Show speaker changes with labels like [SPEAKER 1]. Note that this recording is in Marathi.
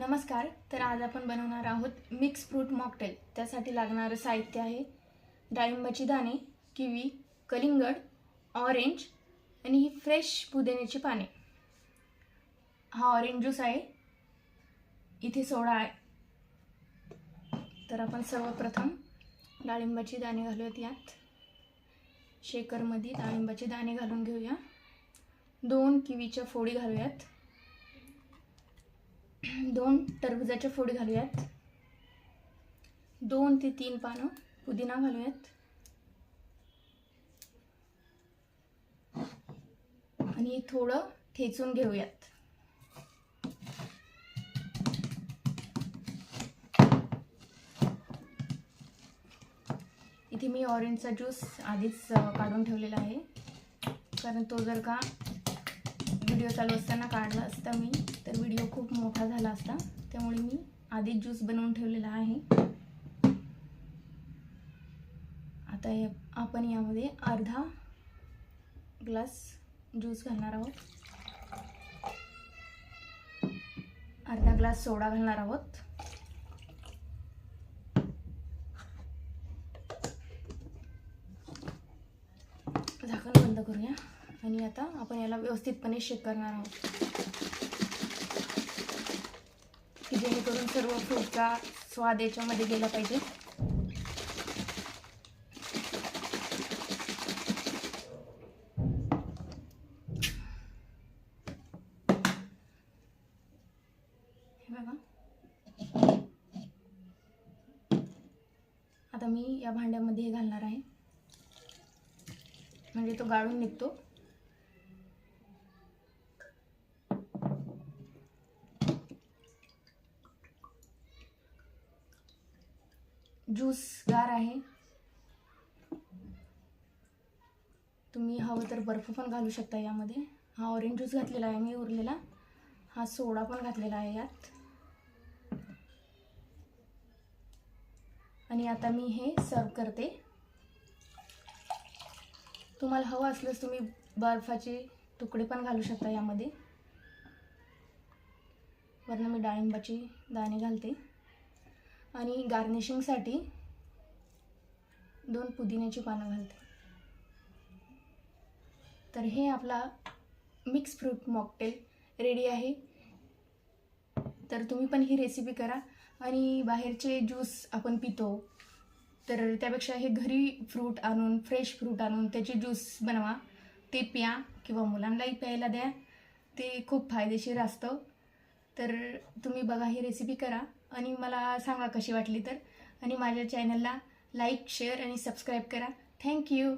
[SPEAKER 1] नमस्कार तर आज आपण बनवणार आहोत मिक्स फ्रूट मॉकटेल. त्यासाठी लागणारं साहित्य आहे डाळिंबाची दाणे किवी कलिंगड ऑरेंज आणि ही फ्रेश पुदिन्याची पाने. हा ऑरेंज ज्यूस आहे. इथे सोडा आहे. तर आपण सर्वप्रथम डाळिंबाची दाणे घालूयात यात. शेकरमध्ये डाळिंबाचे दाणे घालून घेऊया. दोन किवीच्या फोडी घालूयात. दोन टरबुजाच्या फोडी घालूयात. दोन ते तीन पानं पुदिना घालूयात. आणि थोडं ठेचून घेऊयात. इथे मी ऑरेंजचा ज्यूस आधीच काढून ठेवलेला आहे. कारण तो जर का व्हिडिओ चालू असताना काढला असता मी. तर व्हिडिओ खूप मोठा झाला असता. त्यामुळे मी आधीच ज्यूस बनवून ठेवलेला आहे. आता हे आपण यामध्ये अर्धा ग्लास ज्यूस घालणार आहोत. अर्धा ग्लास सोडा घालणार आहोत. आणि आता आपण याला व्यवस्थितपणे शेक करणार आहोत. की जेणेकरून सर्व फ्रूटचा स्वाद याच्यामध्ये गेला पाहिजे. बघा. आता मी या भांड्यामध्ये हे घालणार आहे. म्हणजे तो गाळून निघतो. ज्यूस गार आहे. तुम्ही हवं तर बर्फ पण घालू शकता यामध्ये. हा ऑरेंज ज्यूस घातलेला आहे मी उरलेला. हा सोडा पण घातलेला आहे यात. आणि आता मी हे सर्व करते. तुम्हाला हवं असल्यास तुम्ही बर्फाचे तुकडे पण घालू शकता यामध्ये. वरनं मी डाळिंबाची दाणे घालते. आणि गार्निशिंगसाठी दोन पुदिन्याची पानं घालते. तर हे आपला मिक्स फ्रूट मॉकटेल रेडी आहे. तर तुम्ही पण ही रेसिपी करा. आणि बाहेरचे ज्यूस आपण पितो. तर त्यापेक्षा हे घरी फ्रूट आणून फ्रेश फ्रूट आणून त्याचे ज्यूस बनवा. ते प्या किंवा मुलांनाही प्यायला द्या. ते खूप फायदेशीर असतं. तर तुम्ही बघा ही रेसिपी करा. आणि मला सांगा कशी वाटली तर. आणि माझ्या चॅनलला लाईक शेअर आणि सबस्क्राईब करा. Thank you